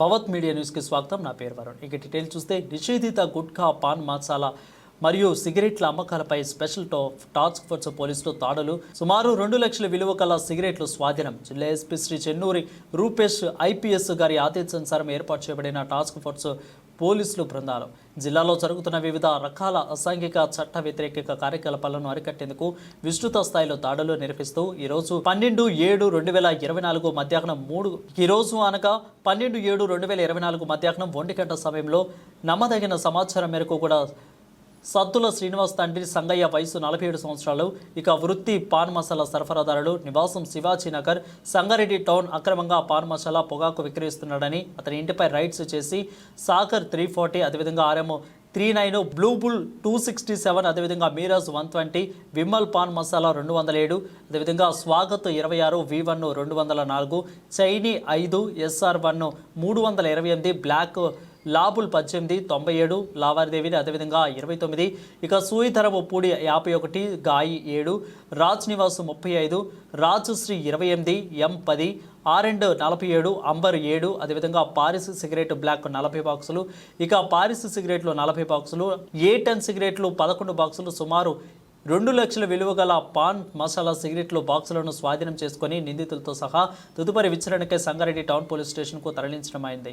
భవత్ media న్యూస్కి స్వాగతం. నా పేరు వరుణ్. ఇక డీటెయిల్ చూస్తే నిషేధిత గుట్కా పాన్ మసాలా మరియు సిగరెట్ల అమ్మకాలపై స్పెషల్ టా టాస్క్ ఫోర్స్ పోలీసులు దాడులు. సుమారు రెండు లక్షల విలువ గల సిగరెట్లు స్వాధీనం. జిల్లా ఎస్పీ శ్రీ చెన్నూరి రూపేష్ ఐపీఎస్ గారి ఆదేశానుసారం ఏర్పాటు చేయబడిన టాస్క్ ఫోర్స్ పోలీసులు బృందాలు. జిల్లాలో జరుగుతున్న వివిధ రకాల అసాంఘిక చట్ట వ్యతిరేక కార్యకలాపాలను అరికట్టేందుకు విస్తృత స్థాయిలో దాడులు నిర్వహిస్తూ ఈరోజు పన్నెండు ఏడు రెండు వేల ఇరవై నాలుగు మధ్యాహ్నం మూడు ఈరోజు అనగా పన్నెండు ఏడు రెండు వేల ఇరవై నాలుగు మధ్యాహ్నం ఒంటి గంట సమయంలో నమ్మదగిన సమాచారం మేరకు కూడా సత్తుల శ్రీనివాస్ తండ్రి సంగయ్య వయసు నలభై ఏడు సంవత్సరాలు. ఇక వృత్తి పాన్ మసాలా సరఫరాదారుడు నివాసం శివాజీ నగర్ సంగారెడ్డి టౌన్ అక్రమంగా పాన్ మసాలా పొగాకు విక్రయిస్తున్నాడని అతని ఇంటిపై రైడ్స్ చేసి సాకర్ త్రీ ఫార్టీ అదేవిధంగా RM three nine blue bull two sixty seven అదేవిధంగా మీరాజ్ వన్ ట్వంటీ విమల్ పాన్ మసాలా రెండు వందల ఏడు అదేవిధంగా స్వాగత్ ఇరవై ఆరు వి వన్ రెండు వందల నాలుగు చైనీ ఐదు ఎస్ఆర్ వన్ మూడు వందల ఇరవై ఎనిమిది బ్లాక్ లాబుల్ పద్దెనిమిది తొంభై ఏడు లావాదేవీలు అదేవిధంగా ఇరవై తొమ్మిది ఇక సూయిధరం పూడి యాభై ఒకటి గాయి ఏడు రాజ్ నివాస్ ముప్పై ఐదు రాజశ్రీ ఇరవై ఎనిమిది ఎం పది ఆర్ అండ్ నలభై ఏడు అంబర్ ఏడు అదేవిధంగా పారిస్ సిగరెట్ బ్లాక్ నలభై బాక్సులు ఇక పారిస్ సిగరెట్లు నలభై బాక్సులు ఏ టెన్ సిగరెట్లు పదకొండు బాక్సులు సుమారు రెండు లక్షల విలువ గల పాన్ మసాలా సిగరెట్లు బాక్సులను స్వాధీనం చేసుకుని నిందితులతో సహా తదుపరి విచారణకై సంగారెడ్డి టౌన్ పోలీస్ స్టేషన్కు తరలించడం అయింది.